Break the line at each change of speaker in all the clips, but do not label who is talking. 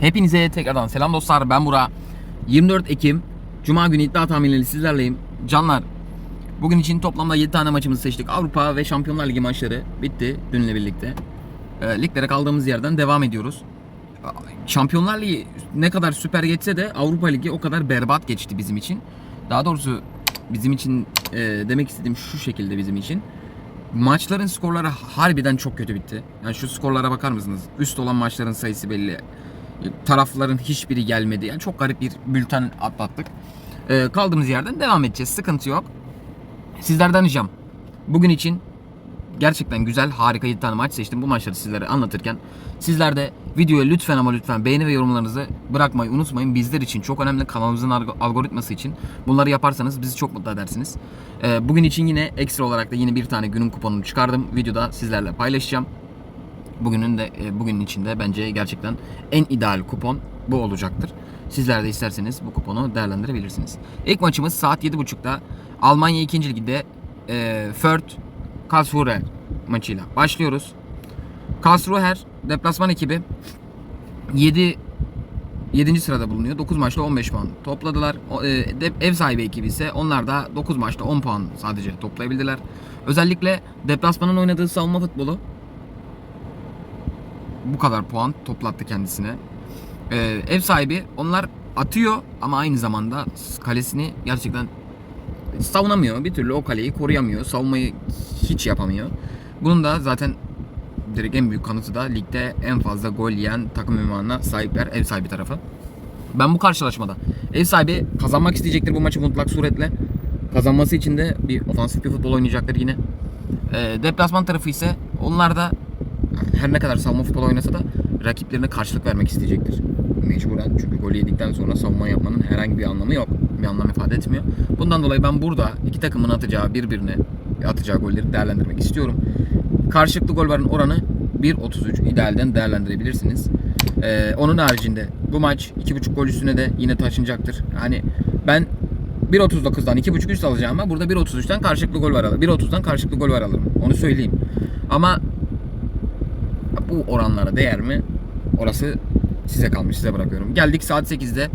Hepinize tekrardan selam dostlar. Ben Burak. 24 Ekim Cuma günü iddia tahminleri sizlerleyim. Canlar bugün için toplamda 7 tane maçımızı seçtik. Avrupa ve Şampiyonlar Ligi maçları bitti dünle birlikte. E, liglere kaldığımız yerden devam ediyoruz. Şampiyonlar Ligi ne kadar süper geçse de Avrupa Ligi o kadar berbat geçti bizim için. Daha doğrusu bizim için e, demek istediğim şu şekilde bizim için. Maçların skorları harbiden çok kötü bitti. Yani şu skorlara bakar mısınız? Üst olan maçların sayısı belli. Tarafların hiçbiri gelmedi. Yani çok garip bir bülten atlattık. Ee, kaldığımız yerden devam edeceğiz. Sıkıntı yok. Sizlerden ricam. Bugün için gerçekten güzel, harika 7 tane maç seçtim. Bu maçları sizlere anlatırken sizler de videoya lütfen ama lütfen beğeni ve yorumlarınızı bırakmayı unutmayın. Bizler için çok önemli kanalımızın alg- algoritması için. Bunları yaparsanız bizi çok mutlu edersiniz. Ee, bugün için yine ekstra olarak da yine bir tane günün kuponunu çıkardım. Videoda sizlerle paylaşacağım. Bugünün de e, bugünün içinde bence gerçekten en ideal kupon bu olacaktır. Sizler de isterseniz bu kuponu değerlendirebilirsiniz. İlk maçımız saat 7.30'da Almanya 2. Liginde e, Fürth Karlsruhe maçıyla başlıyoruz. Karlsruhe deplasman ekibi 7 7. sırada bulunuyor. 9 maçta 15 puan topladılar. E, ev sahibi ekibi ise onlar da 9 maçta 10 puan sadece toplayabildiler. Özellikle deplasmanın oynadığı savunma futbolu bu kadar puan toplattı kendisine. Ee, ev sahibi onlar atıyor ama aynı zamanda kalesini gerçekten savunamıyor. Bir türlü o kaleyi koruyamıyor. Savunmayı hiç yapamıyor. Bunun da zaten direkt en büyük kanıtı da ligde en fazla gol yiyen takım ünvanına sahipler ev sahibi tarafı. Ben bu karşılaşmada ev sahibi kazanmak isteyecektir bu maçı mutlak suretle. Kazanması için de bir ofansif bir futbol oynayacaktır yine. Ee, deplasman tarafı ise onlar da her ne kadar savunma futbol oynasa da rakiplerine karşılık vermek isteyecektir. Mecburen çünkü gol yedikten sonra savunma yapmanın herhangi bir anlamı yok. Bir anlam ifade etmiyor. Bundan dolayı ben burada iki takımın atacağı birbirine atacağı golleri değerlendirmek istiyorum. Karşılıklı gol varın oranı 1.33 idealden değerlendirebilirsiniz. Ee, onun haricinde bu maç 2.5 gol üstüne de yine taşınacaktır. Yani ben 1.39'dan 2.5 üst alacağıma burada 1.33'ten karşılıklı gol var alırım. 1.30'dan karşılıklı gol var alırım. Onu söyleyeyim. Ama bu oranlara değer mi? Orası size kalmış. Size bırakıyorum. Geldik saat 8'de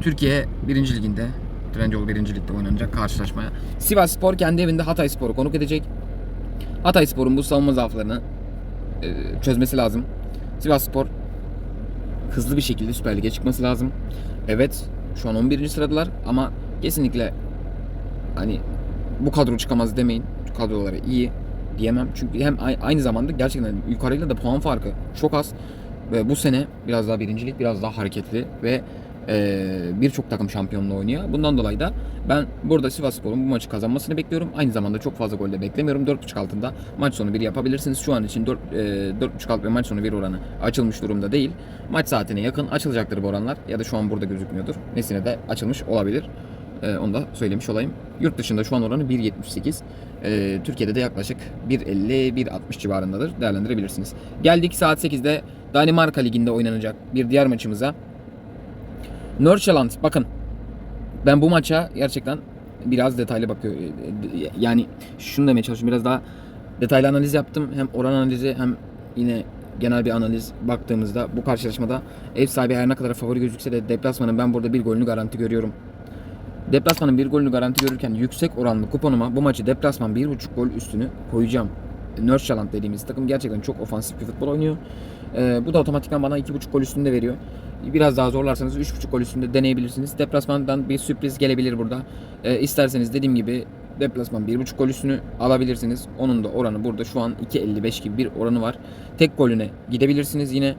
Türkiye 1. Liginde Trendyol 1. Lig'de oynanacak karşılaşmaya. Sivas Spor kendi evinde Hatay Spor'u konuk edecek. Hatay Spor'un bu savunma zaaflarını e, çözmesi lazım. Sivas Spor hızlı bir şekilde Süper Lig'e çıkması lazım. Evet şu an 11. sıradılar ama kesinlikle hani bu kadro çıkamaz demeyin. Kadroları iyi diyemem. Çünkü hem aynı zamanda gerçekten yukarıyla da puan farkı çok az. Ve bu sene biraz daha birincilik, biraz daha hareketli ve e, birçok takım şampiyonluğu oynuyor. Bundan dolayı da ben burada Sivasspor'un bu maçı kazanmasını bekliyorum. Aynı zamanda çok fazla gol de beklemiyorum. 4.5 altında maç sonu bir yapabilirsiniz. Şu an için 4, e, 4.5 alt ve maç sonu bir oranı açılmış durumda değil. Maç saatine yakın açılacaktır bu oranlar. Ya da şu an burada gözükmüyordur. Nesine de açılmış olabilir. E, onu da söylemiş olayım. Yurt dışında şu an oranı 1.78. E, Türkiye'de de yaklaşık 1.50-1.60 civarındadır. Değerlendirebilirsiniz. Geldik saat 8'de Danimarka Ligi'nde oynanacak bir diğer maçımıza. Nordsjælland bakın ben bu maça gerçekten biraz detaylı bakıyor. Yani şunu demeye çalışıyorum biraz daha detaylı analiz yaptım. Hem oran analizi hem yine genel bir analiz baktığımızda bu karşılaşmada ev sahibi her ne kadar favori gözükse de deplasmanın ben burada bir golünü garanti görüyorum. Deplasmanın bir golünü garanti görürken yüksek oranlı kuponuma bu maçı deplasman 1.5 gol üstünü koyacağım. Nordsjælland dediğimiz takım gerçekten çok ofansif bir futbol oynuyor. Ee, bu da otomatikman bana 2.5 gol üstünde veriyor. Biraz daha zorlarsanız 3.5 gol üstünde deneyebilirsiniz. Deplasmandan bir sürpriz gelebilir burada. Ee, isterseniz dediğim gibi deplasman 1.5 gol üstünü alabilirsiniz. Onun da oranı burada şu an 2.55 gibi bir oranı var. Tek golüne gidebilirsiniz yine.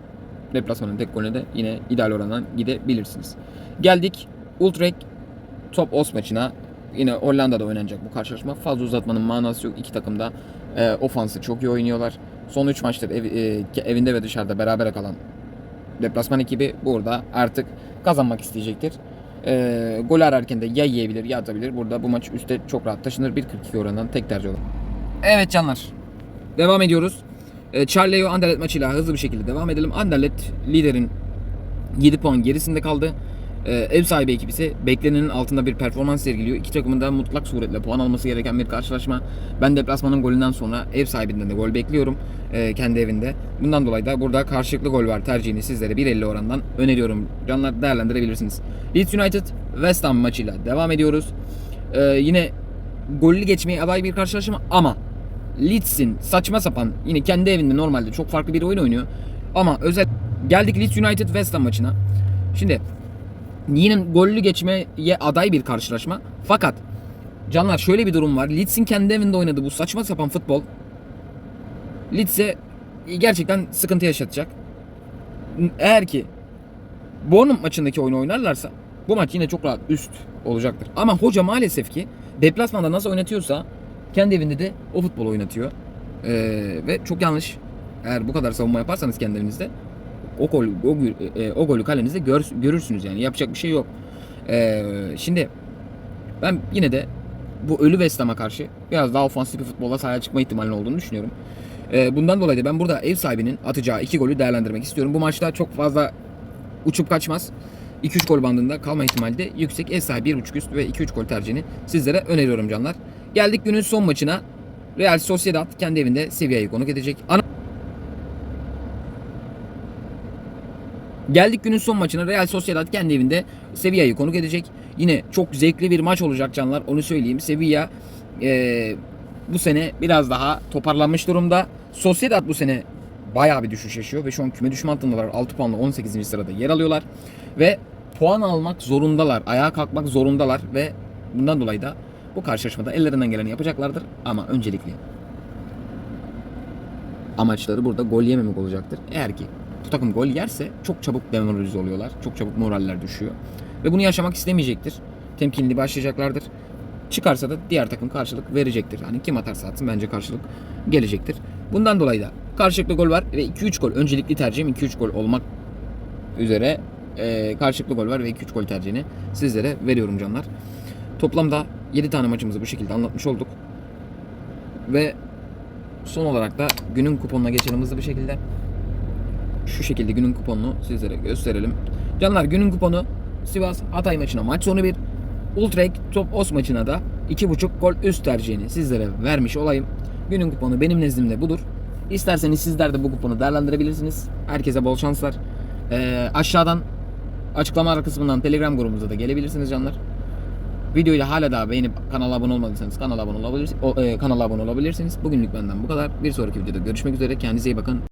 Deplasmanın tek golüne de yine ideal orandan gidebilirsiniz. Geldik Ultrek Top Os maçına. Yine Hollanda'da oynanacak bu karşılaşma. Fazla uzatmanın manası yok. İki takım da e, ofansı çok iyi oynuyorlar. Son 3 maçtır ev, e, evinde ve dışarıda beraber kalan deplasman ekibi burada artık kazanmak isteyecektir. E, gol ararken de ya yiyebilir ya atabilir. Burada bu maç üstte çok rahat taşınır. 1.42 oranından tek tercih olur. Evet canlar. Devam ediyoruz. E, Charleo Anderlet maçıyla hızlı bir şekilde devam edelim. Anderlet liderin 7 puan gerisinde kaldı. Ee, ev sahibi ekip ise beklenenin altında bir performans sergiliyor. İki takımın da mutlak suretle puan alması gereken bir karşılaşma. Ben deplasmanın golünden sonra ev sahibinden de gol bekliyorum ee, kendi evinde. Bundan dolayı da burada karşılıklı gol var tercihini sizlere 1.50 orandan öneriyorum. Canlar değerlendirebilirsiniz. Leeds United West Ham maçıyla devam ediyoruz. Ee, yine gollü geçmeye aday bir karşılaşma ama Leeds'in saçma sapan yine kendi evinde normalde çok farklı bir oyun oynuyor. Ama özel geldik Leeds United West Ham maçına. Şimdi yine gollü geçmeye aday bir karşılaşma. Fakat canlar şöyle bir durum var. Leeds'in kendi evinde oynadığı bu saçma sapan futbol Leeds'e gerçekten sıkıntı yaşatacak. Eğer ki Bournemouth maçındaki oyunu oynarlarsa bu maç yine çok rahat üst olacaktır. Ama hoca maalesef ki deplasmanda nasıl oynatıyorsa kendi evinde de o futbol oynatıyor. Ee, ve çok yanlış. Eğer bu kadar savunma yaparsanız kendi evinizde o gol o, e, o golü kalenizde gör, görürsünüz yani yapacak bir şey yok. Ee, şimdi ben yine de bu ölü West karşı biraz daha ofansif bir futbolla sahaya çıkma ihtimalinin olduğunu düşünüyorum. Ee, bundan dolayı da ben burada ev sahibinin atacağı iki golü değerlendirmek istiyorum. Bu maçta çok fazla uçup kaçmaz. 2-3 gol bandında kalma ihtimali de yüksek. Ev sahibi 1.5 üst ve 2-3 gol tercihini sizlere öneriyorum canlar. Geldik günün son maçına. Real Sociedad kendi evinde Sevilla'yı konuk edecek. Ana Geldik günün son maçına. Real Sociedad kendi evinde Sevilla'yı konuk edecek. Yine çok zevkli bir maç olacak canlar. Onu söyleyeyim. Sevilla eee, bu sene biraz daha toparlanmış durumda. Sociedad bu sene bayağı bir düşüş yaşıyor ve şu an küme düşme hattındalar. 6 puanla 18. sırada yer alıyorlar. Ve puan almak zorundalar. Ayağa kalkmak zorundalar ve bundan dolayı da bu karşılaşmada ellerinden geleni yapacaklardır. Ama öncelikli amaçları burada gol yememek olacaktır. Eğer ki bu takım gol yerse çok çabuk demoralize oluyorlar. Çok çabuk moraller düşüyor. Ve bunu yaşamak istemeyecektir. Temkinli başlayacaklardır. Çıkarsa da diğer takım karşılık verecektir. Hani kim atarsa atsın bence karşılık gelecektir. Bundan dolayı da karşılıklı gol var ve 2-3 gol. Öncelikli tercihim 2-3 gol olmak üzere e, karşılıklı gol var ve 2-3 gol tercihini sizlere veriyorum canlar. Toplamda 7 tane maçımızı bu şekilde anlatmış olduk. Ve son olarak da günün kuponuna geçelim hızlı bir şekilde. Şu şekilde günün kuponunu sizlere gösterelim. Canlar günün kuponu Sivas Hatay maçına maç sonu bir. Ultrek Top Os maçına da 2.5 gol üst tercihini sizlere vermiş olayım. Günün kuponu benim nezdimde budur. İsterseniz sizler de bu kuponu değerlendirebilirsiniz. Herkese bol şanslar. Ee, aşağıdan açıklama kısmından Telegram grubumuza da gelebilirsiniz canlar. Videoyu hala daha beğenip kanala abone olmadıysanız kanala abone olabilirsiniz. O, e, kanala abone olabilirsiniz. Bugünlük benden bu kadar. Bir sonraki videoda görüşmek üzere. Kendinize iyi bakın.